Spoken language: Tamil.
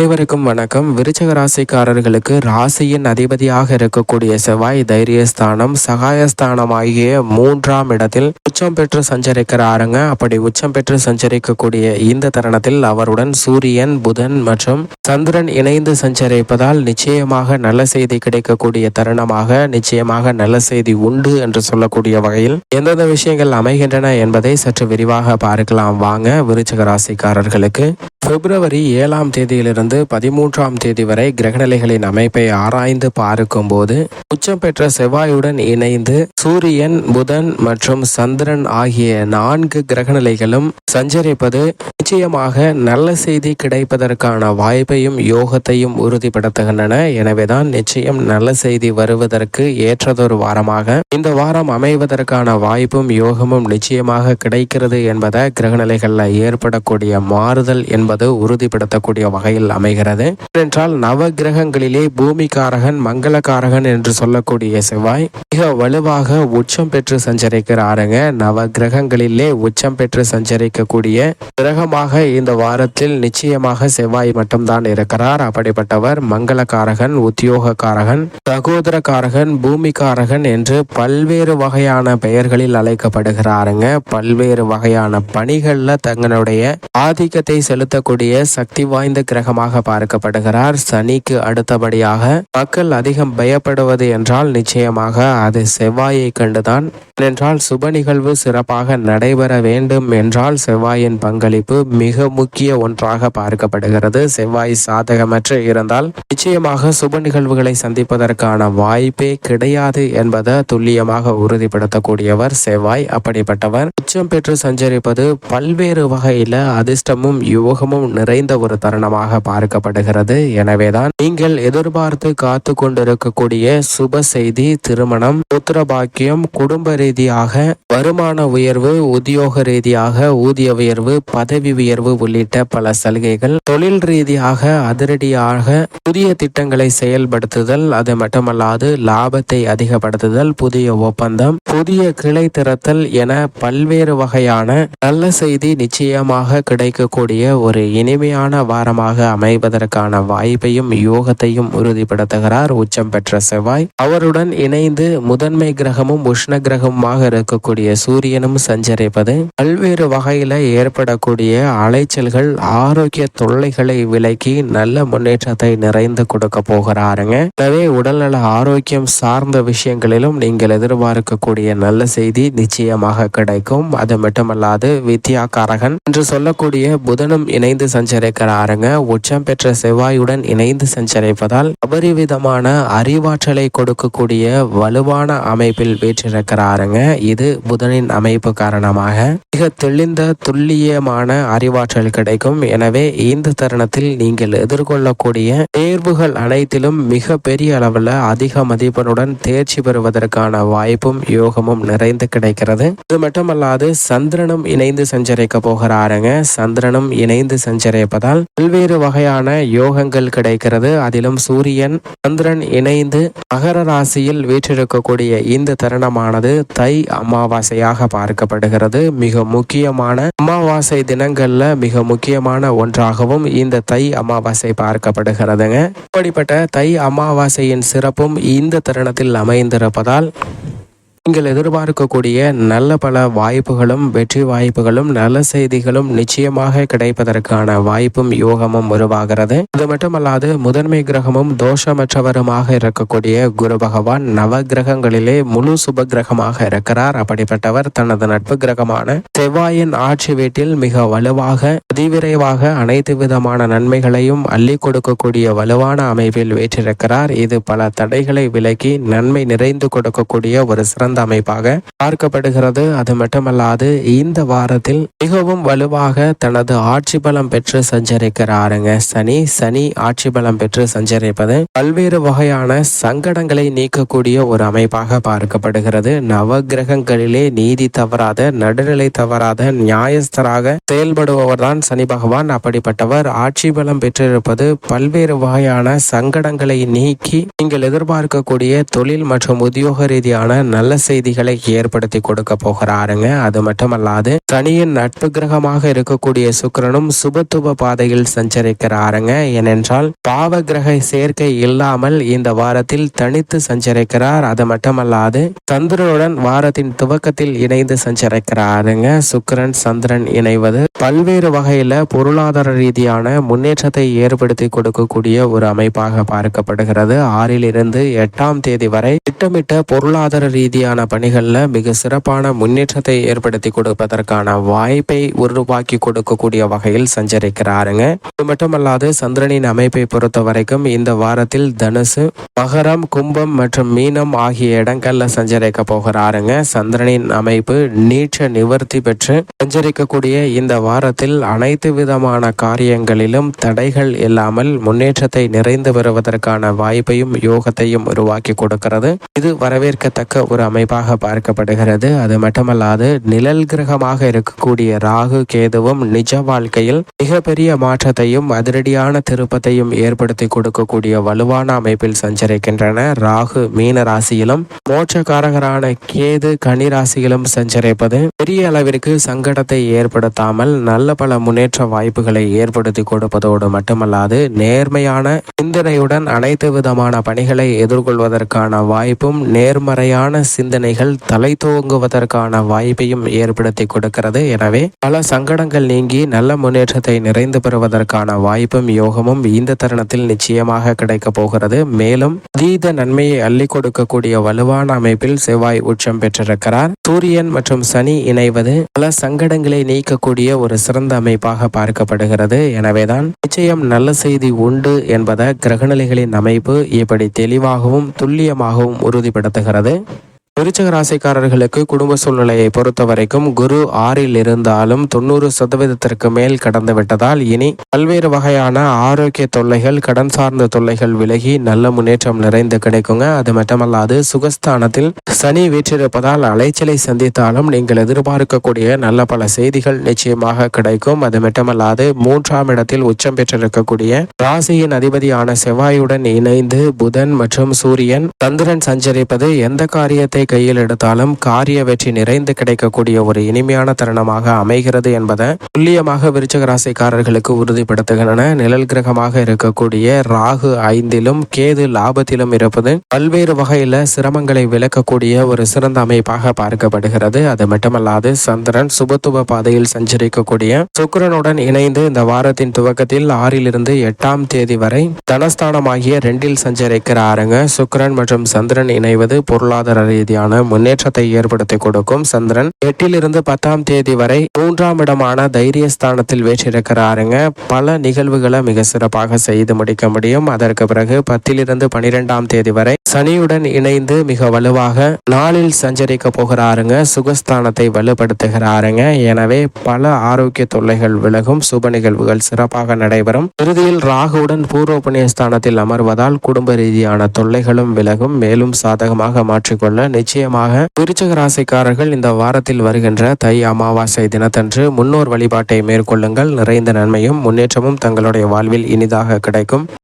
அனைவருக்கும் வணக்கம். விருச்சக ராசிக்காரர்களுக்கு ராசியின் அதிபதியாக இருக்கக்கூடிய செவ்வாய் தைரியஸ்தானம் சகாயஸ்தானம் ஆகிய மூன்றாம் இடத்தில் உச்சம் பெற்று சஞ்சரிக்கிறாருங்க. அப்படி உச்சம் பெற்று சஞ்சரிக்கக்கூடிய இந்த தருணத்தில் அவருடன் சூரியன் புதன் மற்றும் சந்திரன் இணைந்து சஞ்சரிப்பதால் நிச்சயமாக நல்ல செய்தி கிடைக்கக்கூடிய தருணமாக நிச்சயமாக நல்ல செய்தி உண்டு என்று சொல்லக்கூடிய வகையில் எந்தெந்த விஷயங்கள் அமைகின்றன என்பதை சற்று விரிவாக பார்க்கலாம். வாங்க விருச்சக ராசிக்காரர்களுக்கு பிப்ரவரி ஏழாம் தேதியிலிருந்து பதிமூன்றாம் தேதி வரை கிரகநிலைகளின் அமைப்பை ஆராய்ந்து பார்க்கும்போது உச்சம் பெற்ற செவ்வாயுடன் இணைந்து சூரியன் புதன் மற்றும் சந்திரன் ஆகிய நான்கு கிரகநிலைகளும் சஞ்சரிப்பது நிச்சயமாக நல்ல செய்தி கிடைப்பதற்கான வாய்ப்பையும் யோகத்தையும் உறுதிப்படுத்துகின்றன. எனவேதான் நிச்சயம் நல்ல செய்தி வருவதற்கு ஏற்றதொரு வாரமாக இந்த வாரம் அமைவதற்கான வாய்ப்பும் யோகமும் நிச்சயமாக கிடைக்கிறது என்பதை கிரகநிலைகளில் ஏற்படக்கூடிய மாறுதல் என்பது உறுதிப்படுத்தக்கூடிய வகையில் அமைகிறது. என்றால் நவ கிரகங்களிலே பூமிகாரகன் மங்களகாரகன் என்று சொல்லக்கூடிய செவ்வாய் மிக வலுவாக உச்சம் பெற்று சஞ்சரிக்கிறாருங்க. நவ கிரகங்களிலே உச்சம் பெற்று சஞ்சரிக்கக்கூடிய கிரகமாக இந்த வாரத்தில் நிச்சயமாக செவ்வாய் மட்டும்தான் இருக்கிறார். அப்படிப்பட்டவர் மங்களகாரகன் உத்தியோகக்காரகன் சகோதரக்காரகன் பூமிகாரகன் என்று பல்வேறு வகையான பெயர்களில் அழைக்கப்படுகிறாருங்க. பல்வேறு வகையான பணிகள்ல தங்களுடைய ஆதிக்கத்தை செலுத்தக்கூடிய சக்தி வாய்ந்த கிரகமாக பார்க்கப்படுகிறார். சனிக்கு அடுத்தபடியாக மக்கள் அதிகம் பயப்படுவது என்றால் நிச்சயமாக அது செவ்வாயை கண்டுதான். என்றால் சுப நிகழ்வு சிறப்பாக நடைபெற வேண்டும் என்றால் செவ்வாயின் பங்களிப்பு மிக முக்கிய ஒன்றாக பார்க்கப்படுகிறது. செவ்வாய் சாதகமற்று இருந்தால் நிச்சயமாக சுப நிகழ்வுகளை சந்திப்பதற்கான வாய்ப்பே கிடையாது என்பதை துல்லியமாக உறுதிப்படுத்தக்கூடியவர் செவ்வாய். அப்படிப்பட்டவர் உச்சம் பெற்று சஞ்சரிப்பது பல்வேறு வகையில அதிர்ஷ்டமும் யோகமும் நிறைந்த ஒரு தருணமாக பார்க்கப்படுகிறது எனவேதான் நீங்கள் எதிர்பார்த்து காத்து கொண்டிருக்கக்கூடிய சுப செய்தி திருமணம் புத்திரபாக்கியம் குடும்ப ரீதியாக வருமான உயர்வு உத்தியோக ரீதியாக ஊதிய உயர்வு பதவி உயர்வு உள்ளிட்ட பல சலுகைகள் தொழில் ரீதியாக அதிரடியாக புதிய திட்டங்களை செயல்படுத்துதல் அது மட்டுமல்லாது லாபத்தை அதிகப்படுத்துதல் புதிய ஒப்பந்தம் புதிய கிளை திறத்தல் என பல்வேறு வகையான நல்ல செய்தி நிச்சயமாக கிடைக்கக்கூடிய ஒரு இனிமையான வாரமாக அமைவதற்கான வாய்ப்பையும் யோகத்தையும் உறுதிப்படுத்துகிறார் உச்சம் பெற்ற செவ்வாய். அவருடன் இணைந்து முதன்மை கிரகமும் உஷ்ண கிரகமாக இருக்கக்கூடிய சூரியனும் சஞ்சரிப்பது. பல்வேறு வகையில ஏற்படக்கூடிய அலைச்சல்கள் ஆரோக்கிய தொல்லைகளை விலக்கி நல்ல முன்னேற்றத்தை நிறைந்து கொடுக்க போகிறாருங்க. எனவே உடல்நல ஆரோக்கியம் சார்ந்த விஷயங்களிலும் நீங்கள் எதிர்பார்க்கக்கூடிய நல்ல செய்தி நிச்சயமாக கிடைக்கும். அது மட்டுமல்லாது வித்யாகாரகன் என்று சொல்லக்கூடிய புதனும் இணைந்து சஞ்சரிக்கிறாருங்க. உச்சம் பெற்ற செவ்வாயுடன் இணைந்து சஞ்சரிப்பதால் அபரிவிதமான அறிவாற்றலை கொடுக்கக்கூடிய வலுவான அமைப்பில் வீற்றிருக்கிறாருங்க. இது புதனின் அமைப்பு காரணமாக மிக தெளிந்த துல்லியமான அறிவாற்றல் கிடைக்கும். எனவே இந்த தருணத்தில் நீங்கள் எதிர்கொள்ளக்கூடிய தேர்வுகள் அனைத்திலும் மிக பெரிய அளவில் அதிக மதிப்பெண்ணுடன் தேர்ச்சி பெறுவதற்கான வாய்ப்பும் யோகமும் நிறைந்து கிடைக்கிறது. இது மட்டுமல்லாது சந்திரனும் இணைந்து சஞ்சரிக்க போகிறாருங்க. சந்திரனும் இணைந்து சஞ்சரிப்பதால் பல்வேறு வகை வகையான யோகங்கள் கிடைக்கிறது. அதிலும் சூரியன் சந்திரன் இணைந்து மகர ராசியில் வீற்றிருக்கக்கூடிய இந்த தருணமானது தை அமாவாசையாக பார்க்கப்படுகிறது. மிக முக்கியமான அமாவாசை தினங்கள்ல மிக முக்கியமான ஒன்றாகவும் இந்த தை அமாவாசை பார்க்கப்படுகிறதுங்க. இப்படிப்பட்ட தை அமாவாசையின் சிறப்பும் இந்த தருணத்தில் அமைந்திருப்பதால் நீங்கள் எதிர்பார்க்கக்கூடிய நல்ல பல வாய்ப்புகளும் வெற்றி வாய்ப்புகளும் நல்ல செய்திகளும் நிச்சயமாக கிடைப்பதற்கான வாய்ப்பும் யோகமும் உருவாகிறது. அது மட்டுமல்லாது முதன்மை கிரகமும் தோஷமற்றவருமாக இருக்கக்கூடிய குரு பகவான் நவ கிரகங்களிலே முழு சுப கிரகமாக இருக்கிறார். அப்படிப்பட்டவர் தனது நட்பு கிரகமான செவ்வாயின் ஆட்சி வீட்டில் மிக வலுவாக அதிவிரைவாக அனைத்து விதமான நன்மைகளையும் அள்ளி கொடுக்கக்கூடிய வலுவான அமைப்பில் வீற்றிருக்கிறார். இது பல தடைகளை விலக்கி நன்மை நிறைந்து கொடுக்கக்கூடிய ஒரு சிறந்த அமைப்பாக பார்க்கப்படுகிறது. அது மட்டுமல்லாது இந்த வாரத்தில் மிகவும் வலுவாக தனது ஆட்சி பலம் பெற்று சஞ்சரிக்கிறாருங்க. சனி சனி ஆட்சி பலம் பெற்று சஞ்சரிப்பது பல்வேறு வகையான சங்கடங்களை நீக்கக்கூடிய ஒரு அமைப்பாக பார்க்கப்படுகிறது. நவ கிரகங்களிலே நீதி தவறாத நடுநிலை தவறாத நியாயஸ்தராக செயல்படுபவர் தான் சனி பகவான். அப்படிப்பட்டவர் ஆட்சி பலம் பெற்றிருப்பது பல்வேறு வகையான சங்கடங்களை நீக்கி நீங்கள் எதிர்பார்க்கக்கூடிய தொழில் மற்றும் உத்தியோக ரீதியான நல்ல செய்திகளை ஏற்படுத்தி கொடுக்க போகிறாருங்க. அது மட்டுமல்லாது சனியின் நட்பு கிரகமாக இருக்கக்கூடிய சுக்கிரனும் சுபத்துவ பாதையில் சஞ்சரிக்கிறாருங்க. ஏனென்றால் பாவ கிரக சேர்க்கை இல்லாமல் இந்த வாரத்தில் தனித்து சஞ்சரிக்கிறார். அது மட்டுமல்லாது சந்திரனுடன் வாரத்தின் துவக்கத்தில் இணைந்து சஞ்சரிக்கிறாருங்க. சுக்கிரன் சந்திரன் இணைவது பல்வேறு வகையில பொருளாதார ரீதியான முன்னேற்றத்தை ஏற்படுத்தி கொடுக்கக்கூடிய ஒரு அமைப்பாக பார்க்கப்படுகிறது. ஆறிலிருந்து எட்டாம் தேதி வரை திட்டமிட்ட பொருளாதார ரீதியான பணிகள்ல மிக சிறப்பான முன்னேற்றத்தை ஏற்படுத்தி கொடுப்பதற்கான வாய்ப்பை உருவாக்கி கொடுக்கக்கூடிய வகையில் சஞ்சரிக்கிறாருங்க. இது மட்டுமல்லாது சந்திரனின் அமைப்பை பொறுத்த வரைக்கும் இந்த வாரத்தில் தனுசு மகரம் கும்பம் மற்றும் மீனம் ஆகிய இடங்கள்ல சஞ்சரிக்க போகிறாருங்க. சந்திரனின் அமைப்பு நீட்ச நிவர்த்தி பெற்று சஞ்சரிக்கக்கூடிய இந்த வாரத்தில் அனைத்து விதமான காரியங்களிலும் தடைகள் இல்லாமல் முன்னேற்றத்தை நிறைந்து வருவதற்கான வாய்ப்பையும் யோகத்தையும் உருவாக்கி கொடுக்கிறது. இது வரவேற்கத்தக்க ஒரு அமைப்பாக பார்க்கப்படுகிறது. அது மட்டுமல்லாது நிழல் கிரகமாக இருக்கக்கூடிய ராகு கேதுவும் நிஜ வாழ்க்கையில் மிகப்பெரிய மாற்றத்தையும் அதிரடியான திருப்பத்தையும் ஏற்படுத்தி கொடுக்கக்கூடிய வலுவான அமைப்பில் சஞ்சரிக்கின்றன. ராகு மீன ராசியிலும் மோட்சக்காரகரான கேது கனி ராசியிலும் சஞ்சரிப்பது பெரிய அளவிற்கு சங்கடத்தை ஏற்படுத்தாமல் நல்ல பல முன்னேற்ற வாய்ப்புகளை ஏற்படுத்தி கொடுப்பதோடு மட்டுமல்லாது நேர்மையான சிந்தனையுடன் அனைத்து விதமான பணிகளை எதிர்கொள்வதற்கான வாய்ப்பும் நேர்மறையான சிந்தனைகள் தலை தூங்குவதற்கான வாய்ப்பையும் ஏற்படுத்தி கொடுக்கிறது. எனவே பல சங்கடங்கள் நீங்கி நல்ல முன்னேற்றத்தை நிறைந்து பெறுவதற்கான வாய்ப்பும் யோகமும் இந்த தருணத்தில் நிச்சயமாக கிடைக்க போகிறது. மேலும் அதீத நன்மையை அள்ளி கொடுக்கக்கூடிய வலுவான அமைப்பில் செவ்வாய் உச்சம் பெற்றிருக்கிறார். சூரியன் மற்றும் சனி இணைவது பல சங்கடங்களை நீக்கக்கூடிய ஒரு சிறந்த அமைப்பாக பார்க்கப்படுகிறது. எனவேதான் நிச்சயம் நல்ல செய்தி உண்டு என்பதை கிரகநிலைகளின் அமைப்பு இப்படி தெளிவாகவும் துல்லியமாகவும் உறுதிப்படுத்துகிறது. விருச்சக ராசிக்காரர்களுக்கு குடும்ப சூழ்நிலையை பொறுத்த வரைக்கும் குரு ஆறில் இருந்தாலும் தொண்ணூறு சதவீதத்திற்கு மேல் கடந்து விட்டதால் இனி பல்வேறு வகையான ஆரோக்கிய தொல்லைகள் கடன் சார்ந்த தொல்லைகள் விலகி நல்ல முன்னேற்றம் நிறைந்து கிடைக்குங்க. அது மட்டுமல்லாது சுகஸ்தானத்தில் சனி வீற்றிருப்பதால் அலைச்சலை சந்தித்தாலும் நீங்கள் எதிர்பார்க்கக்கூடிய நல்ல பல செய்திகள் நிச்சயமாக கிடைக்கும். அது மட்டுமல்லாது மூன்றாம் இடத்தில் உச்சம் பெற்றிருக்கக்கூடிய ராசியின் அதிபதியான செவ்வாயுடன் இணைந்து புதன் மற்றும் சூரியன் சந்திரன் சஞ்சரிப்பது எந்த காரியத்தை கையில் எடுத்தாலும் காரிய வெற்றி நிறைந்து கிடைக்கக்கூடிய ஒரு இனிமையான தருணமாக அமைகிறது என்பதை துல்லியமாக விருச்சக ராசிக்காரர்களுக்கு உறுதிப்படுத்துகின்றன. நிழல் கிரகமாக இருக்கக்கூடிய ராகு ஐந்திலும் கேது லாபத்திலும் இருப்பது பல்வேறு வகையில சிரமங்களை விளக்கக்கூடிய ஒரு சிறந்த அமைப்பாக பார்க்கப்படுகிறது. அது மட்டுமல்லாது சந்திரன் சுபத்துவ பாதையில் சஞ்சரிக்கக்கூடிய சுக்கரனுடன் இணைந்து இந்த வாரத்தின் துவக்கத்தில் ஆறிலிருந்து எட்டாம் தேதி வரை தனஸ்தானமாகிய ரெண்டில் சஞ்சரிக்கிறாருங்க. சுக்கிரன் மற்றும் சந்திரன் இணைவது பொருளாதார ரீதியான முன்னேற்றத்தை ஏற்படுத்தி கொடுக்கும். சந்திரன் எட்டிலிருந்து பத்தாம் தேதி வரை மூன்றாம் இடமான தைரியஸ்தானத்தில் வேற்றிருக்கிறாருங்க. பல நிகழ்வுகளை மிக சிறப்பாக செய்து முடிக்க முடியும். அதற்கு பிறகு பத்திலிருந்து பனிரெண்டாம் தேதி வரை சனியுடன் இணைந்து மிக வலுவாக நாளில் சஞ்சரிக்க போகிறாருங்க சுகஸ்தானத்தை வலுப்படுத்துகிறாருங்க. எனவே பல ஆரோக்கிய தொல்லைகள் விலகும் சுப நிகழ்வுகள் சிறப்பாக நடைபெறும். இறுதியில் ராகுவுடன் பூர்வ புண்ணியஸ்தானத்தில் அமர்வதால் குடும்ப ரீதியான தொல்லைகளும் விலகும். மேலும் சாதகமாக மாற்றிக்கொள்ள நிச்சயமாக விருச்சக ராசிக்காரர்கள் இந்த வாரத்தில் வருகின்ற தை அமாவாசை தினத்தன்று முன்னோர் வழிபாட்டை மேற்கொள்ளுங்கள். நிறைந்த நன்மையும் முன்னேற்றமும் தங்களுடைய வாழ்வில் இனிதாக கிடைக்கும்.